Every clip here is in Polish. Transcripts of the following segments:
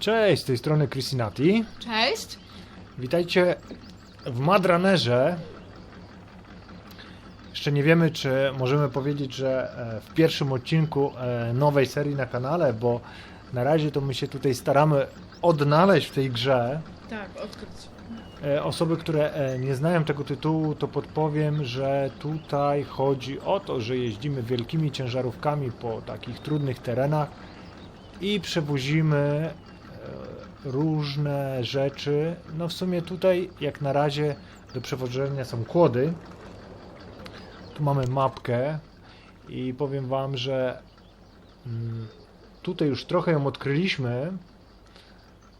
Cześć, z tej strony Chrisinati. Cześć. Witajcie w Madranerze. Jeszcze nie wiemy, czy możemy powiedzieć, że e, w pierwszym odcinku e, nowej serii na kanale, bo na razie to my się tutaj staramy odnaleźć w tej grze. Tak, odkryć. E, Osoby, które nie znają tego tytułu, to podpowiem, że tutaj chodzi o to, że jeździmy wielkimi ciężarówkami po takich trudnych terenach i przewozimy różne rzeczy. No w sumie tutaj jak na razie do przewożenia są kłody. Tu mamy mapkę i powiem wam, że mm, tutaj już trochę ją odkryliśmy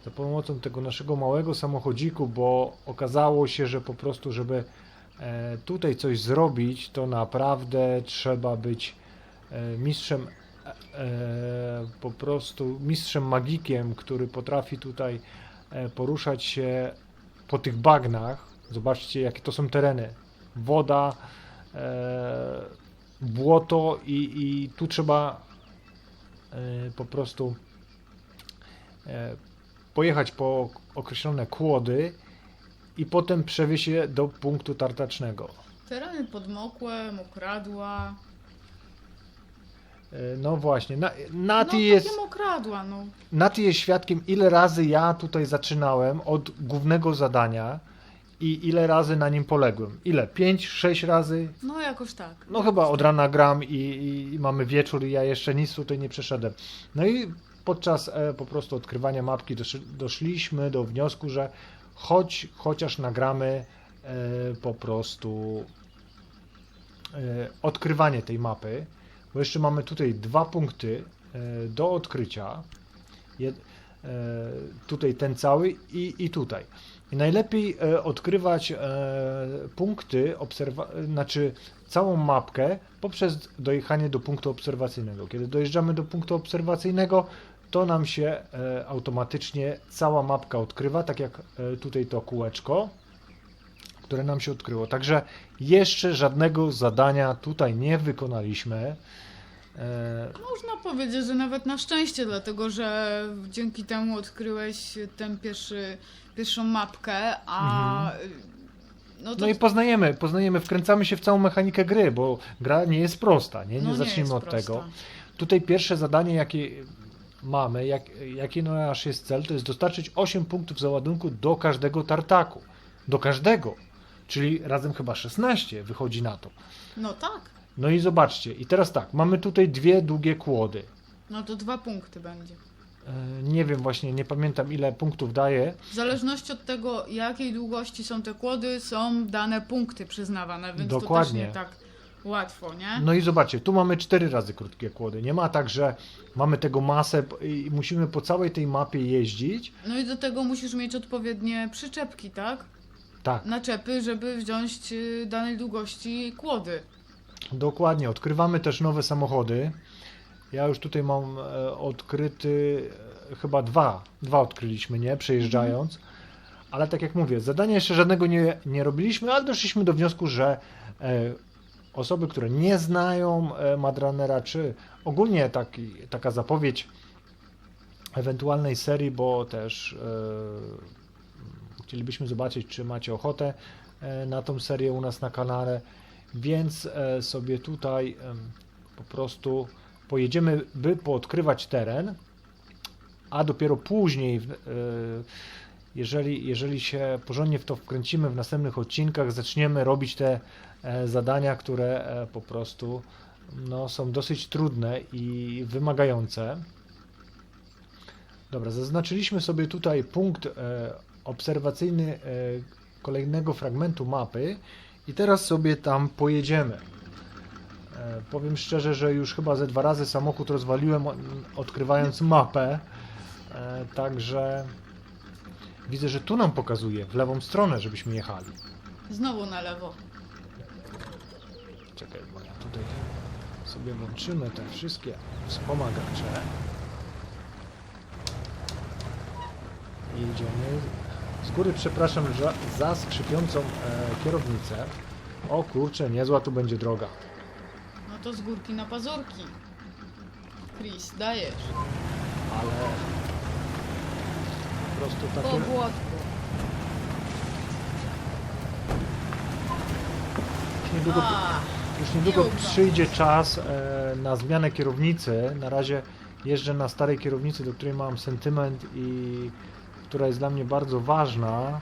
za pomocą tego naszego małego samochodziku, bo okazało się, że po prostu, żeby e, tutaj coś zrobić, to naprawdę trzeba być e, mistrzem, po prostu mistrzem magikiem, który potrafi tutaj e, poruszać się po tych bagnach. Zobaczcie, jakie to są tereny. Woda, e, błoto i, i tu trzeba e, po prostu e, pojechać po określone kłody i potem przewieźć je do punktu tartacznego. Tereny podmokłe, mokradła. E, No właśnie, na, No Nati, takie jest, mokradła, no. Nati jest świadkiem, ile razy ja tutaj zaczynałem od głównego zadania i ile razy na nim poległem. Ile? 5, 6 razy? No jakoś tak. No chyba od rana gram i, i, i mamy wieczór i ja jeszcze nic tutaj nie przeszedłem. No i podczas e, po prostu odkrywania mapki dosz, doszliśmy do wniosku, że choć chociaż nagramy e, po prostu e, odkrywanie tej mapy, bo jeszcze mamy tutaj dwa punkty e, do odkrycia. Jed, e, tutaj ten cały i, i tutaj. I najlepiej e, odkrywać punkty, obserwa- znaczy całą mapkę poprzez dojechanie do punktu obserwacyjnego. Kiedy dojeżdżamy do punktu obserwacyjnego, to nam się automatycznie cała mapka odkrywa, tak jak tutaj to kółeczko, które nam się odkryło. Także jeszcze żadnego zadania tutaj nie wykonaliśmy. E, Można powiedzieć, że nawet na szczęście, dlatego że dzięki temu odkryłeś ten pierwszy, pierwszą mapkę, a no to No i poznajemy, poznajemy, wkręcamy się w całą mechanikę gry, bo gra nie jest prosta, nie? Nie no zacznijmy jest od prosta. tego. Tutaj pierwsze zadanie, jakie mamy, jak, jaki nasz jest cel, to jest dostarczyć 8 punktów załadunku do każdego tartaku. Do każdego. Czyli razem chyba 16 wychodzi na to. No tak. No i zobaczcie, i teraz tak, mamy tutaj dwie długie kłody. No to dwa punkty będzie. E, Nie wiem właśnie, nie pamiętam ile punktów daje. W zależności od tego, jakiej długości są te kłody, są dane punkty przyznawane, więc Dokładnie. to też nie tak łatwo, nie? No i zobaczcie, tu mamy cztery razy krótkie kłody. Nie ma tak, że mamy tego masę i musimy po całej tej mapie jeździć. No i do tego musisz mieć odpowiednie przyczepki, tak? Tak, Naczepy, żeby wziąć y, danej długości kłody. Dokładnie. Odkrywamy też nowe samochody. Ja już tutaj mam e, odkryty e, chyba dwa. Dwa odkryliśmy, nie? Przejeżdżając. Ale tak jak mówię, zadania jeszcze żadnego nie, nie robiliśmy, ale doszliśmy do wniosku, że e, osoby, które nie znają Madranera, czy ogólnie taki, taka zapowiedź ewentualnej serii, bo też chcielibyśmy zobaczyć, czy macie ochotę na tą serię u nas na kanale, więc e, sobie tutaj po prostu pojedziemy, by poodkrywać teren, a dopiero później, e, jeżeli, jeżeli się porządnie w to wkręcimy w następnych odcinkach, zaczniemy robić te e, zadania, które po prostu no, są dosyć trudne i wymagające. Dobra, zaznaczyliśmy sobie tutaj punkt obserwacyjny kolejnego fragmentu mapy i teraz sobie tam pojedziemy. E, powiem szczerze, że już chyba ze dwa razy samochód rozwaliłem odkrywając mapę, e, także widzę, że tu nam pokazuje w lewą stronę, żebyśmy jechali. Znowu na lewo. Czekaj, bo ja tutaj sobie włączymy te wszystkie wspomagacze. I Jedziemy. Z góry przepraszam za, za skrzypiącą e, kierownicę. O kurczę, niezła tu będzie droga. No to z górki na pazurki. Chris, dajesz. Ale prostu Po takie... błotku. Już niedługo, A, już niedługo przyjdzie czas e, na zmianę kierownicy. Na razie jeżdżę na starej kierownicy, do której mam sentyment i która jest dla mnie bardzo ważna. E,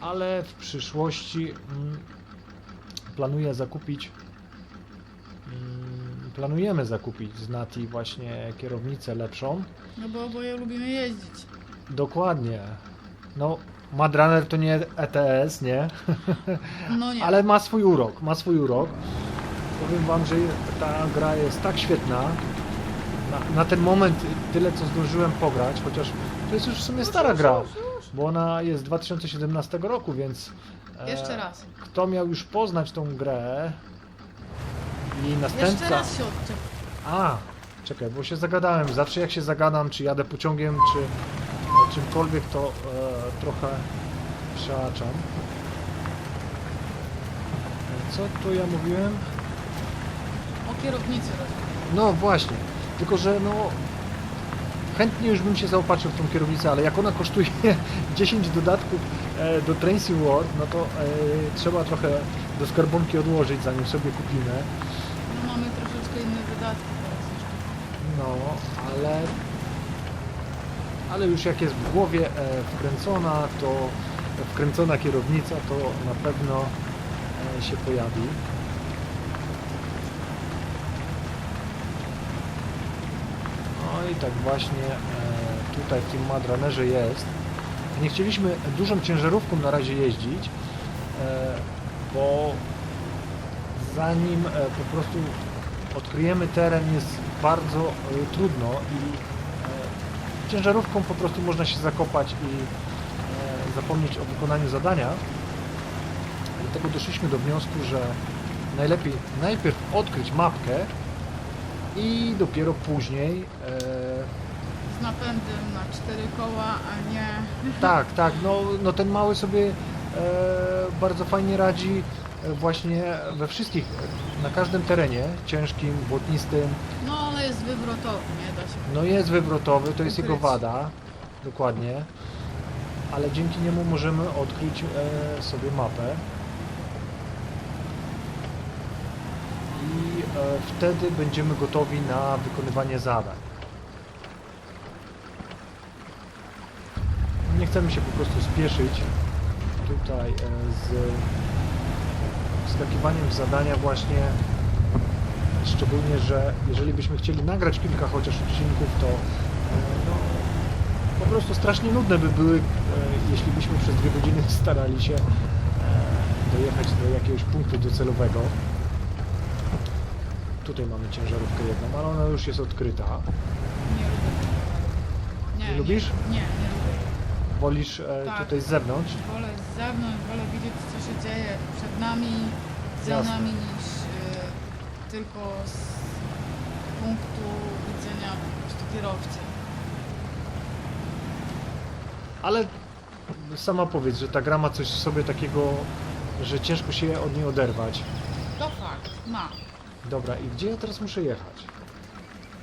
ale w przyszłości mm, planuję zakupić mm, planujemy zakupić z Nati właśnie kierownicę lepszą. no bo oboje lubimy jeździć. Dokładnie. No, Madrunner to nie ETS, nie? No nie. Ale ma swój urok, ma swój urok. Powiem wam, że ta gra jest tak świetna. Na, na ten moment tyle co zdążyłem pograć, chociaż to jest już w sumie stara gra, bo ona jest z 2017 roku, więc e, Jeszcze raz. kto miał już poznać tą grę i Jeszcze następca... raz się odczep. A, czekaj, bo się zagadałem. Zawsze jak się zagadam, czy jadę pociągiem, czy czymkolwiek, to e, trochę przeaczam. Co tu ja mówiłem? O kierownicy. No właśnie, tylko że no chętnie już bym się zaopatrzył w tą kierownicę, ale jak ona kosztuje 10 dodatków e, do Tracy World, no to e, trzeba trochę do skarbonki odłożyć, zanim sobie kupimy. No mamy troszeczkę inne wydatki teraz jeszcze. No, ale ale już jak jest w głowie e, wkręcona, to wkręcona kierownica, to na pewno się pojawi. No i tak właśnie e, tutaj w tym Madranerze jest. Nie chcieliśmy dużą ciężarówką na razie jeździć, e, bo zanim e, po prostu odkryjemy teren jest bardzo trudno i ciężarówką po prostu można się zakopać i zapomnieć o wykonaniu zadania. Dlatego doszliśmy do wniosku, że najlepiej najpierw odkryć mapkę i dopiero później e, Z napędem na cztery koła, a nie... tak, tak, no, no ten mały sobie e, bardzo fajnie radzi e, właśnie we wszystkich, na każdym terenie, ciężkim, błotnistym, No ale jest wywrotowy, nie da się. No jest wywrotowy, to jest jego wada, dokładnie. Ale dzięki niemu możemy odkryć e, sobie mapę. I e, wtedy będziemy gotowi na wykonywanie zadań. Nie chcemy się po prostu spieszyć tutaj e, z wskakiwaniem zadania właśnie Szczególnie, że jeżeli byśmy chcieli nagrać kilka chociaż odcinków, to e, no, po prostu strasznie nudne by były, jeśli byśmy przez dwie godziny starali się dojechać do jakiegoś punktu docelowego. Tutaj mamy ciężarówkę jedną, ale ona już jest odkryta. Nie lubię. Nie, Nie lubisz? Nie, nie lubię. Wolisz e, Tak. tutaj z zewnątrz? Wolę z zewnątrz, wolę widzieć co się dzieje przed nami, za Jasne. nami niż y, tylko z punktu widzenia po prostu kierowcy. Ale sama powiedz, że ta gra ma coś w sobie takiego, że ciężko się od niej oderwać. To fakt, ma. Dobra, i gdzie ja teraz muszę jechać?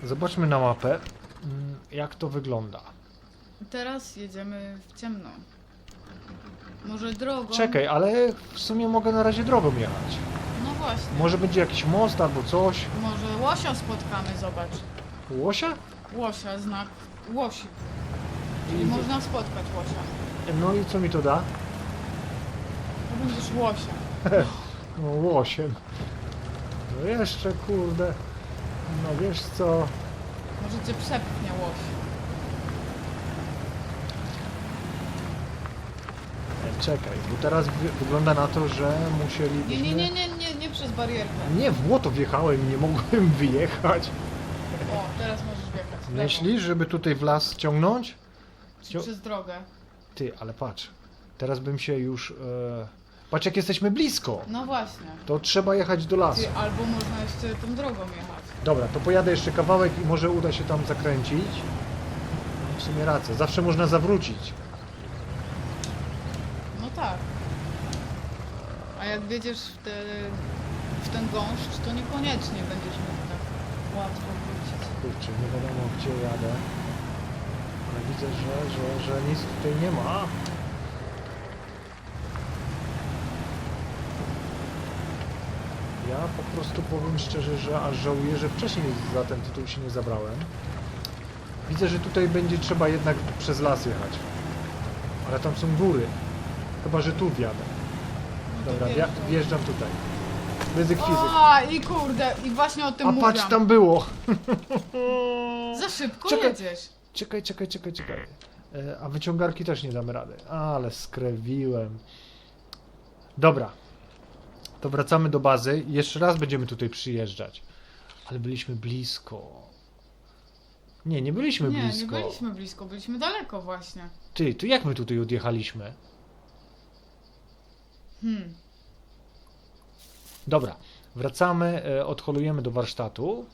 Zobaczmy na mapę, mm, jak to wygląda. Teraz jedziemy w ciemno. Może drogą? Czekaj, ale w sumie mogę na razie drogą jechać. No właśnie. Może będzie jakiś most albo coś. Może łosia spotkamy, zobacz. Łosia? Łosia, znak łosi. I- można spotkać łosia. No i co mi to da? To będziesz łosia. No łosiem. No jeszcze kurde. No wiesz co? Może cię przepchnie łoś. E, Czekaj, bo teraz wy- wygląda na to, że musielibyśmy... Nie, nie, nie, nie, nie, nie przez barierkę. Nie, w błoto wjechałem i nie mogłem wyjechać. O, teraz możesz wjechać. w lewo. Myślisz, żeby tutaj w las ciągnąć? Czy przez drogę. Ty, ale patrz. Teraz bym się już... E... Patrz jak jesteśmy blisko. No właśnie. To trzeba jechać do lasu. Ty, albo można jeszcze tą drogą jechać. Dobra, to pojadę jeszcze kawałek i może uda się tam zakręcić. W sumie rację, zawsze można zawrócić. No tak. A jak wiedziesz w, te, w ten gąszcz, to niekoniecznie będziesz mógł tak łatwo wrócić. Kurczę, nie wiadomo gdzie jadę. Ale widzę, że, że, że nic tutaj nie ma. Ja po prostu powiem szczerze, że aż żałuję, że wcześniej za ten tytuł się nie zabrałem. Widzę, że tutaj będzie trzeba jednak przez las jechać. Ale tam są góry. Chyba, że tu wjadę. No Dobra, wja- wjeżdżaj. wjeżdżam tutaj. Ryzyk fizyk. A i kurde, i właśnie o tym A mówiłam. patrz, tam było! Za szybko Czekaj. jedziesz. Czekaj, czekaj, czekaj, czekaj. E, A wyciągarki też nie damy rady. Ale skrewiłem. Dobra. To wracamy do bazy. Jeszcze raz będziemy tutaj przyjeżdżać. Ale byliśmy blisko. Nie, nie byliśmy Nie, blisko. nie byliśmy blisko, byliśmy daleko właśnie. Ty, to jak my tutaj odjechaliśmy? Hmm. Dobra, wracamy, e, odholujemy do warsztatu.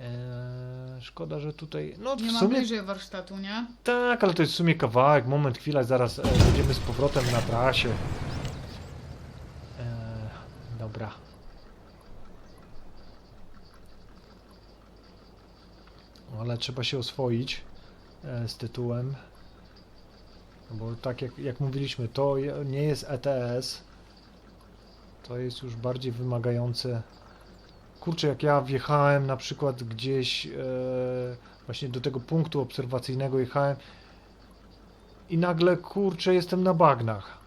E, szkoda, że tutaj. No Nie w ma sumie bliżej warsztatu, nie? Tak, ale to jest w sumie kawałek, moment, chwila, zaraz e, będziemy z powrotem na trasie. Dobra. Ale trzeba się oswoić e, z tytułem. No Bo tak jak, jak mówiliśmy, to nie jest ETS. To jest już bardziej wymagające. Kurczę, jak ja wjechałem na przykład gdzieś e, właśnie do tego punktu obserwacyjnego jechałem i nagle kurczę jestem na bagnach.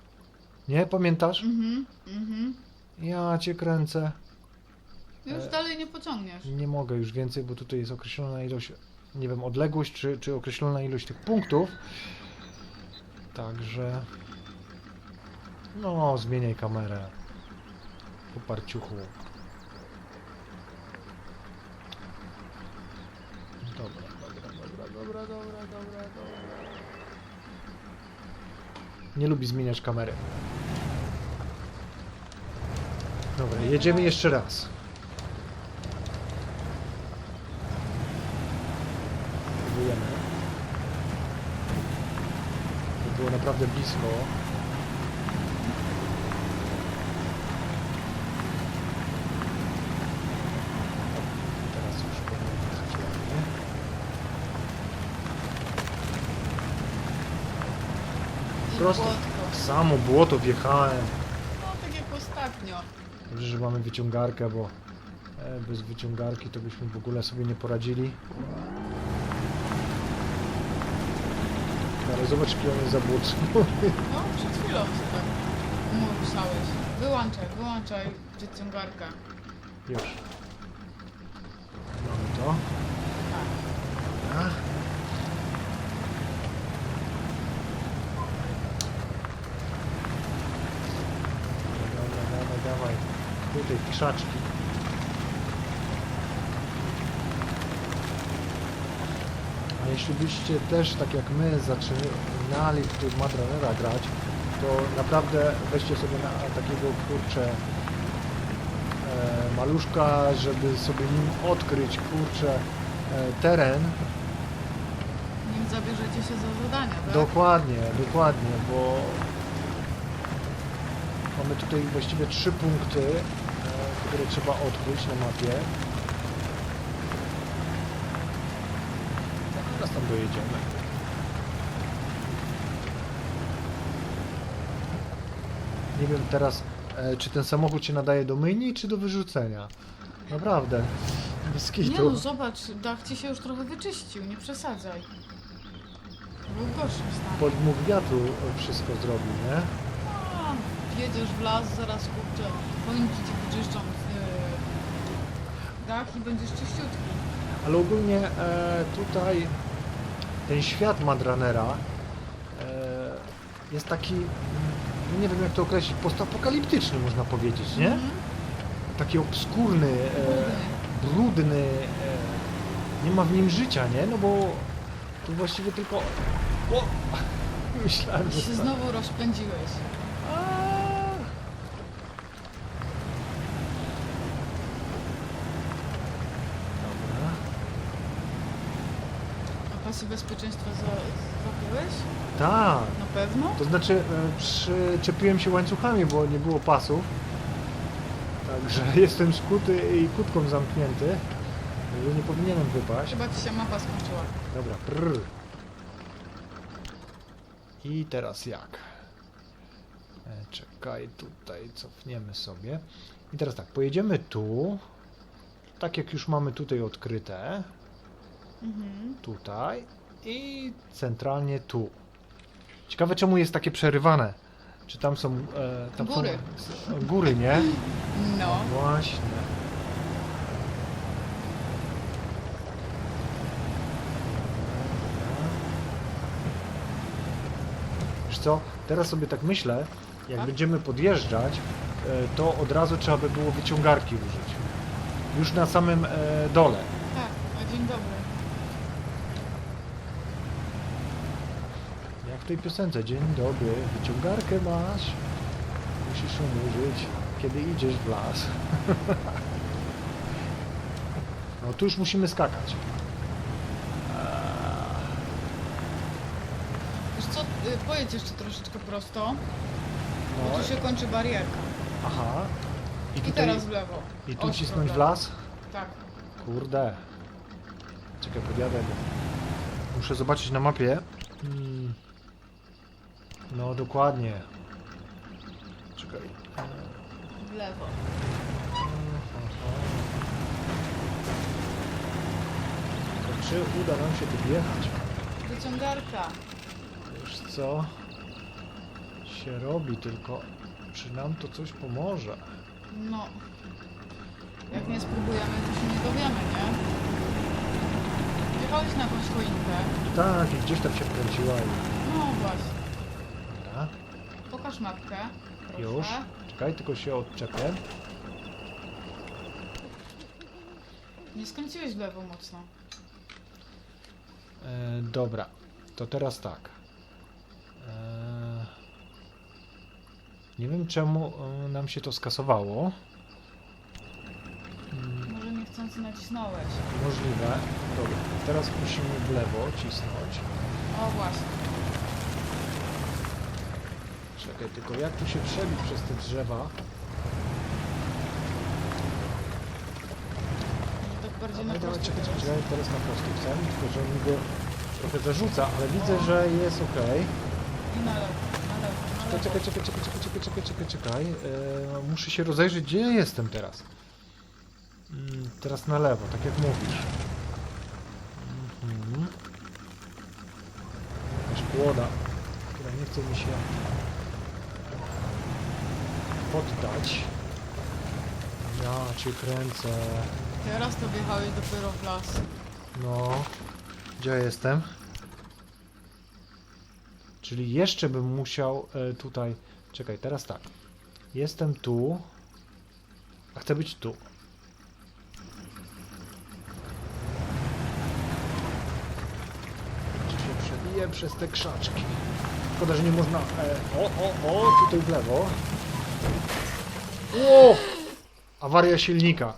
Nie pamiętasz? Mhm, mhm. Ja cię kręcę. Już E. dalej nie pociągniesz. Nie mogę już więcej, bo tutaj jest określona ilość, nie wiem, odległość czy, czy określona ilość tych punktów. Także no, zmieniaj kamerę. Po parciuchu. Dobra, dobra, dobra, dobra, dobra, dobra, dobra. Nie lubi zmieniać kamery. Dobra, jedziemy jeszcze raz. Próbujemy. To było naprawdę blisko. Teraz już Prosto. W Samo błoto wjechałem. No tak jak ostatnio. Dobrze, że mamy wyciągarkę, bo e, bez wyciągarki to byśmy w ogóle sobie nie poradzili. Ale zobacz, jaki on jest zabłocony. No, przed chwilą się tak. Wyłączaj, wyłączaj wyciągarkę. Już. Mamy to. Tak. Dobra. Dobra, dawaj, dawaj. Tutaj krzaczki. A jeśli byście też, tak jak my, zaczynali w Madranera grać, to naprawdę weźcie sobie na takiego kurczę e, maluszka, żeby sobie nim odkryć kurczę e, teren. Nim zabierzecie się za zadania, tak? Dokładnie, dokładnie, bo mamy tutaj właściwie trzy punkty, które trzeba odkryć na mapie. Zaraz tam dojedziemy. Nie wiem teraz, e, czy ten samochód się nadaje do myjni, czy do wyrzucenia. Naprawdę. Bez Nie kitu. no, zobacz, dach ci się już trochę wyczyścił, nie przesadzaj. Był w gorszym stanie. Podmuch wiatru wszystko zrobił, nie? A, Wjedziesz w las, zaraz kurczę, choinki ci wyczyszczą dach i będziesz czyściutki. Ale ogólnie e, tutaj ten świat Madranera e, jest taki, no nie wiem jak to określić, postapokaliptyczny można powiedzieć, nie? Mhm. Taki obskurny, e, brudny, e, nie ma w nim życia, nie? No bo tu właściwie tylko... O! Myślałem, że... się znowu rozpędziłeś. A! Dobra. A pasy bezpieczeństwa za, zapiąłeś? Tak. Na pewno? To znaczy e, przyczepiłem się łańcuchami, bo nie było pasów. Także jestem skuty i kutką zamknięty. Także nie powinienem wypaść. Chyba ci się mapa skończyła. Dobra, prrr. I teraz jak? E, Czekaj, tutaj cofniemy sobie. I teraz tak, pojedziemy tu. Tak jak już mamy tutaj odkryte. Mhm. Tutaj. I centralnie tu. Ciekawe czemu jest takie przerywane. Czy tam są... E, tam Góry. Są, góry, nie? No. Właśnie. Wiesz co, teraz sobie tak myślę, jak Tak? będziemy podjeżdżać, e, to od razu trzeba by było wyciągarki użyć. Już na samym e, dole. Tak, dzień dobry. Jak w tej piosence. Dzień dobry, wyciągarkę masz. Musisz ją użyć, kiedy idziesz w las. No tu już musimy skakać. Wiesz co, y, pojedź jeszcze troszeczkę prosto, No, bo tu się kończy barierka. aha. I I tutaj, teraz w lewo. i tu cisnąć w las? Tak. Kurde. Czekaj, podjadę. Muszę zobaczyć na mapie. Mm. No dokładnie. Czekaj. W lewo. To czy uda nam się tu wjechać? Wyciągarka. Wiesz co? Się robi, tylko czy nam to coś pomoże? No. Jak nie spróbujemy, to się nie dowiemy, nie? Jechałeś na jakąś choinkę. Tak, i gdzieś tam się kręciła i... No właśnie. Pokaż mapkę. Proszę. już. Czekaj, tylko się odczepię. Nie skręciłeś w lewo mocno. E, dobra, to teraz tak. E, nie wiem czemu e, nam się to skasowało. Mm, Może niechcący nacisnąłeś. Możliwe. Dobra, teraz musimy w lewo cisnąć. O właśnie. Czekaj, tylko jak tu się przebić przez te drzewa? Może tak bardziej na Dawaj, dawaj, prosto czekaj, czekaj, czekaj, teraz na prosto chcę, tylko że mi go trochę zarzuca, ale widzę, że jest ok. I na lewo, na lewo, na lewo. Czekaj, czekaj, czekaj, czekaj, czekaj, czekaj, czekaj, czekaj. E, muszę się rozejrzeć, gdzie ja jestem teraz. Mm, teraz na lewo, tak jak mówisz. Mhm. Jakaś kłoda, która nie chce mi się poddać. Ja cię kręcę. Teraz to wjechałeś dopiero w las. No, gdzie ja jestem? Czyli jeszcze bym musiał e, tutaj. Czekaj, teraz tak. Jestem tu. A chcę być tu. Czy się przebiję przez te krzaczki? Szkoda, że nie można. E, o, o, o, tutaj w lewo. O! Awaria silnika.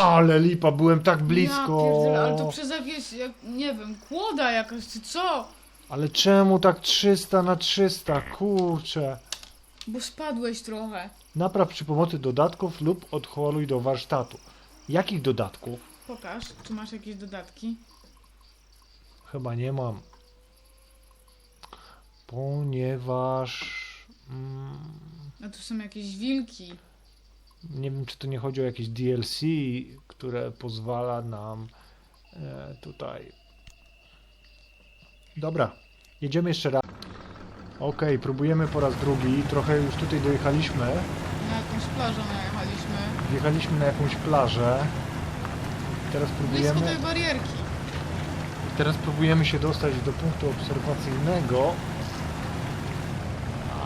Ale lipa, byłem tak blisko. Ja pierdzielę, ale to przez jakieś, jak, nie wiem, kłoda jakaś, czy co? Ale czemu tak 300 na 300? Kurczę. Bo spadłeś trochę. Napraw przy pomocy dodatków lub odholuj do warsztatu. Jakich dodatków? Pokaż, czy masz jakieś dodatki. Chyba nie mam. Ponieważ. Mm, A tu są jakieś wilki. Nie wiem, czy to nie chodzi o jakieś DLC, które pozwala nam e, tutaj. Dobra, jedziemy jeszcze raz. Okej, próbujemy po raz drugi. Trochę już tutaj dojechaliśmy. Na jakąś plażę najechaliśmy. Wjechaliśmy na jakąś plażę. Teraz Blisko próbujemy, tej barierki. teraz próbujemy się dostać do punktu obserwacyjnego.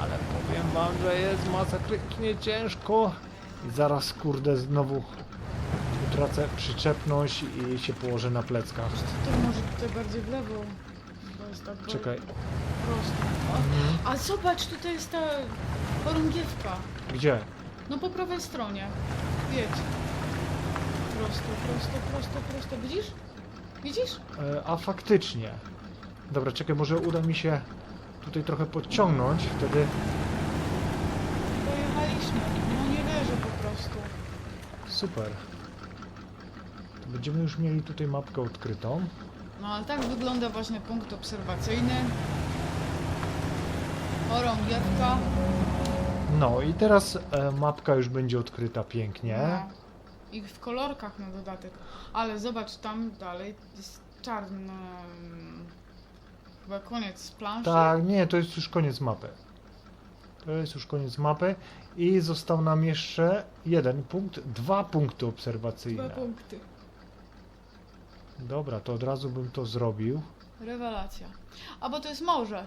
Ale powiem wam, że jest masakrycznie ciężko. I zaraz, kurde, znowu utracę przyczepność i się położę na pleckach. To może tutaj bardziej w lewo. To jest tak Czekaj. prosto. Mhm. A, a zobacz, tutaj jest ta chorągiewka. Gdzie? No po prawej stronie. Jedź. Prosto, prosto, prosto, prosto. Widzisz? Widzisz? E, a faktycznie. Dobra, czekaj, może uda mi się tutaj trochę podciągnąć. Wtedy Pojechaliśmy. No nie wierzę po prostu. Super. To będziemy już mieli tutaj mapkę odkrytą. No ale tak wygląda właśnie punkt obserwacyjny. Chorągiewka. No i teraz e, mapka już będzie odkryta pięknie. No. I w kolorkach na dodatek. Ale zobacz, tam dalej jest czarny. Chyba koniec planszy. Tak, nie, to jest już koniec mapy. To jest już koniec mapy i został nam jeszcze jeden punkt, dwa punkty Dwa obserwacyjne. punkty. Dobra, to od razu bym to zrobił. Rewelacja. A bo to jest morze.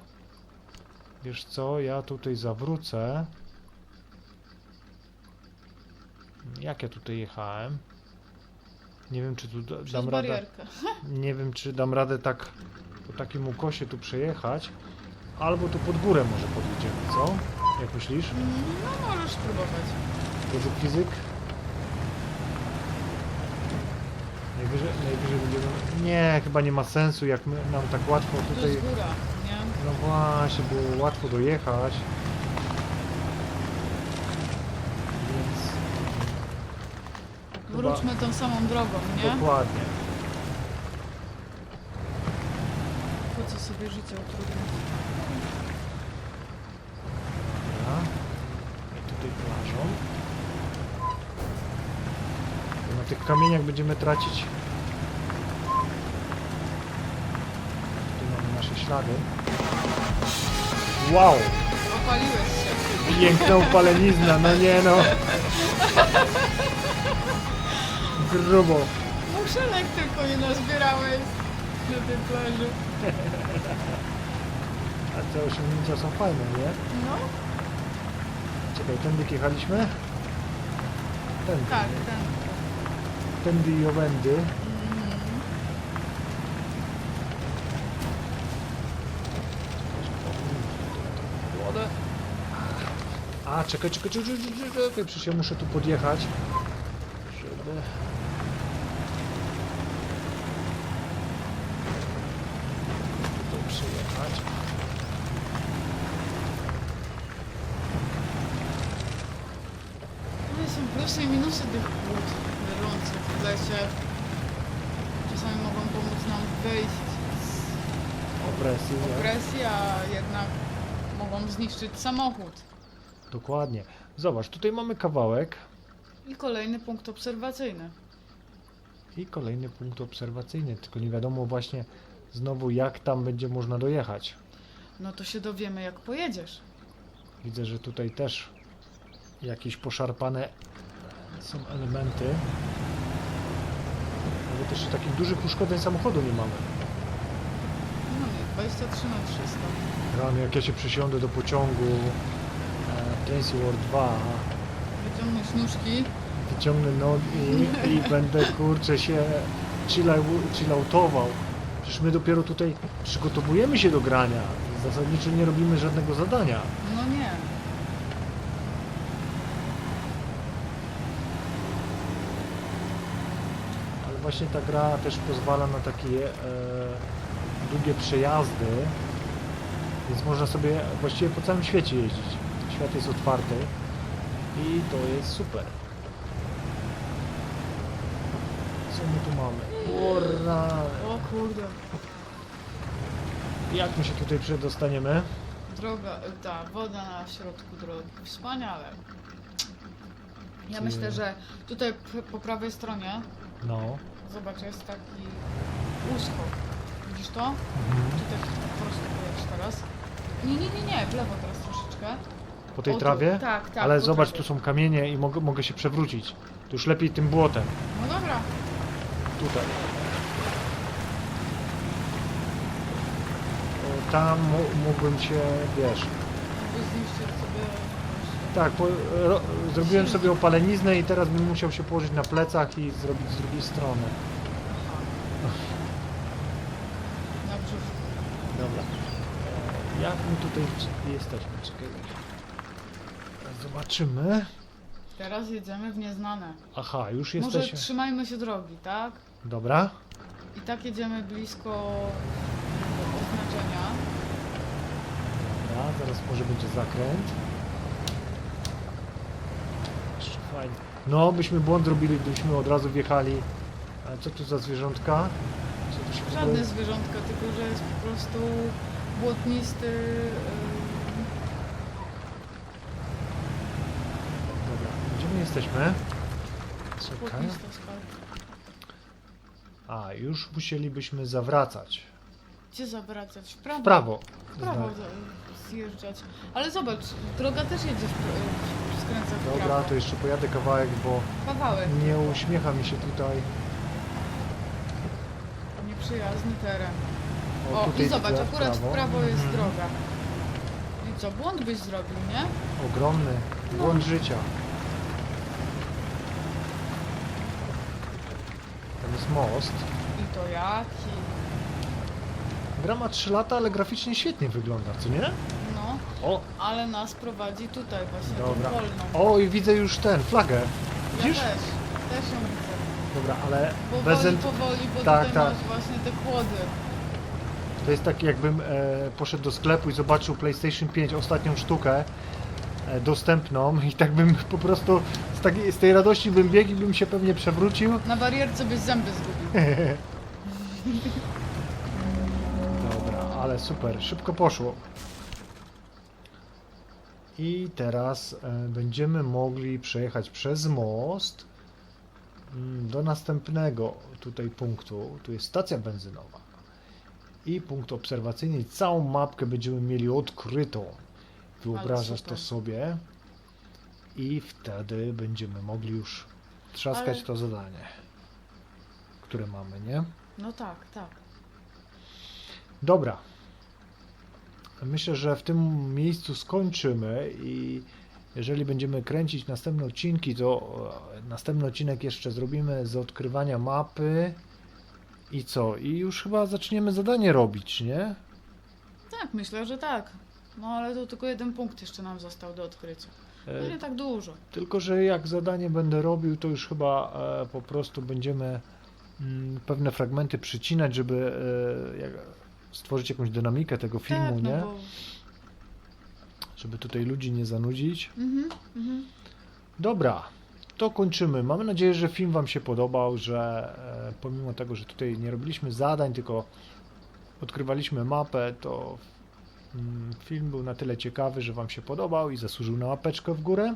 Wiesz co, ja tutaj zawrócę. Jak ja tutaj jechałem? Nie wiem, czy tu da- Przez dam radę. Nie wiem, czy dam radę tak po takim ukosie tu przejechać. Albo tu pod górę może podjedziemy, co? Jak myślisz? No możesz spróbować. Fizyk, fizyk. Najwyżej, najwyżej będziemy... Nie, chyba nie ma sensu, jak my, nam tak łatwo Tu tutaj... jest góra, nie? No właśnie, było łatwo dojechać. Więc... chyba- Wróćmy tą samą drogą, nie? Dokładnie. Po co sobie życie utrudniać? Dobra. I tutaj plażą. Bo Na tych kamieniach będziemy tracić. Tu mamy nasze ślady. Wow! Opaliłeś się. Piękna upalenizna, no nie no. Grubo. Muszelek tylko nie nazbierałeś na tej plaży. A te osiągnięcia są fajne, nie? No, Czekaj, tędy jechaliśmy? Tędy. tak, nie? ten. Tędy i owędy. Mhm. Wodę. A, czekaj, czekaj, czekaj, czekaj, czekaj, przecież ja muszę tu podjechać, żeby... Tutaj przyjechać. No i są plusy i minusy tych wód leżących w lesie. Czasami mogą pomóc nam wyjść z Opresji, nie? opresji, a jednak mogą zniszczyć samochód. Dokładnie. Zobacz, tutaj mamy kawałek I kolejny punkt obserwacyjny. i kolejny punkt obserwacyjny, tylko nie wiadomo właśnie znowu jak tam będzie można dojechać. No to się dowiemy jak pojedziesz. Widzę, że tutaj też jakieś poszarpane są elementy. Ale też takich dużych uszkodzeń samochodu nie mamy. No nie, 23 na 300. Rany, jak ja się przysiądę do pociągu e, Tennessee World 2, Wyciągnąć nóżki. wyciągnę nogi i będę kurczę się chillau-. Przecież my dopiero tutaj przygotowujemy się do grania. Zasadniczo nie robimy żadnego zadania. No nie. Ale właśnie ta gra też pozwala na takie e, długie przejazdy, więc można sobie właściwie po całym świecie jeździć. Świat jest otwarty i to jest super. Co my tu mamy? Rany. O kurde. Jak my się tutaj przedostaniemy? Droga, ta woda na środku drogi. Wspaniale. Ja Ty- myślę, że tutaj p- po prawej stronie, No. zobacz, jest taki uskok. Widzisz to? Mhm. Tutaj po prostu pojedź teraz. Nie, nie, nie, nie, w lewo teraz troszeczkę. Po tej O, tu- trawie? Tak, tak. Ale po zobacz, trawie. tu są kamienie i mogę, mogę się przewrócić. To już lepiej tym błotem. No dobra. Tutaj. O, Tam mu- mógłbym się, wiesz... Jakby zniszczyć sobie... Tak, po, ro, zrobiłem sobie opaleniznę i teraz bym musiał się położyć na plecach i zrobić z drugiej strony. Na brzuch. Dobra. E, Jak my tutaj jesteśmy? Czekaj. Zobaczymy. Teraz jedziemy w nieznane. Aha, już Może jesteśmy. trzymajmy się drogi, tak? Dobra. I tak jedziemy blisko oznaczenia. Dobra, zaraz może będzie zakręt. Jeszcze fajnie. No, byśmy błąd zrobili, gdybyśmy od razu wjechali. Ale co tu za zwierzątka? Co tu się w Żadne zwierzątka, tylko że jest po prostu błotnisty... Dobra, gdzie my jesteśmy? Czekaj. Skarb. A, już musielibyśmy zawracać. Gdzie zawracać? W prawo. W prawo. W prawo zjeżdżać. Ale zobacz, droga też jedzie w, w, skręca w prawo. Dobra, to jeszcze pojadę kawałek, bo Kawałek. nie uśmiecha mi się tutaj. Nieprzyjazny teren. O, tutaj i zobacz, akurat w prawo jest Mhm. droga. I co, błąd byś zrobił, nie? Ogromny błąd życia. Tam jest most. I to jaki? Gra ma 3 lata, ale graficznie świetnie wygląda, co nie? No, O, ale nas prowadzi tutaj właśnie, dobra. tą wolną. O, i widzę już ten, flagę. Ja Widzisz? też, też ją widzę. Dobra, ale Powoli, bez powoli, bo Tak, tutaj tak. masz właśnie te kłody. To jest tak jakbym e, poszedł do sklepu i zobaczył PlayStation 5 ostatnią sztukę e, dostępną i tak bym po prostu z, takiej, z tej radości bym biegł i bym się pewnie przewrócił. Na barierce byś zęby zgubił. Dobra, ale super, szybko poszło. I teraz e, będziemy mogli przejechać przez most mm, do następnego tutaj punktu. Tu jest stacja benzynowa i punkt obserwacyjny. Całą mapkę będziemy mieli odkrytą. Wyobrażasz to sobie? I wtedy będziemy mogli już trzaskać Ale- to zadanie, które mamy, nie? No tak, tak. Dobra. Myślę, że w tym miejscu skończymy i jeżeli będziemy kręcić następne odcinki, to e, następny odcinek jeszcze zrobimy z odkrywania mapy i co? I już chyba zaczniemy zadanie robić, nie? Tak, myślę, że tak. No ale to tylko jeden punkt jeszcze nam został do odkrycia. No E, nie tak dużo. Tylko, że jak zadanie będę robił, to już chyba e, po prostu będziemy mm, pewne fragmenty przycinać, żeby e, jak, stworzyć jakąś dynamikę tego filmu, tak, no nie? bo... Żeby tutaj ludzi nie zanudzić. Mhm, mhm. Dobra, to kończymy. Mamy nadzieję, że film Wam się podobał, że e, pomimo tego, że tutaj nie robiliśmy zadań, tylko odkrywaliśmy mapę, to mm, film był na tyle ciekawy, że Wam się podobał i zasłużył na łapeczkę w górę.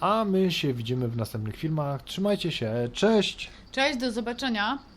A my się widzimy w następnych filmach. Trzymajcie się, cześć! Cześć, do zobaczenia.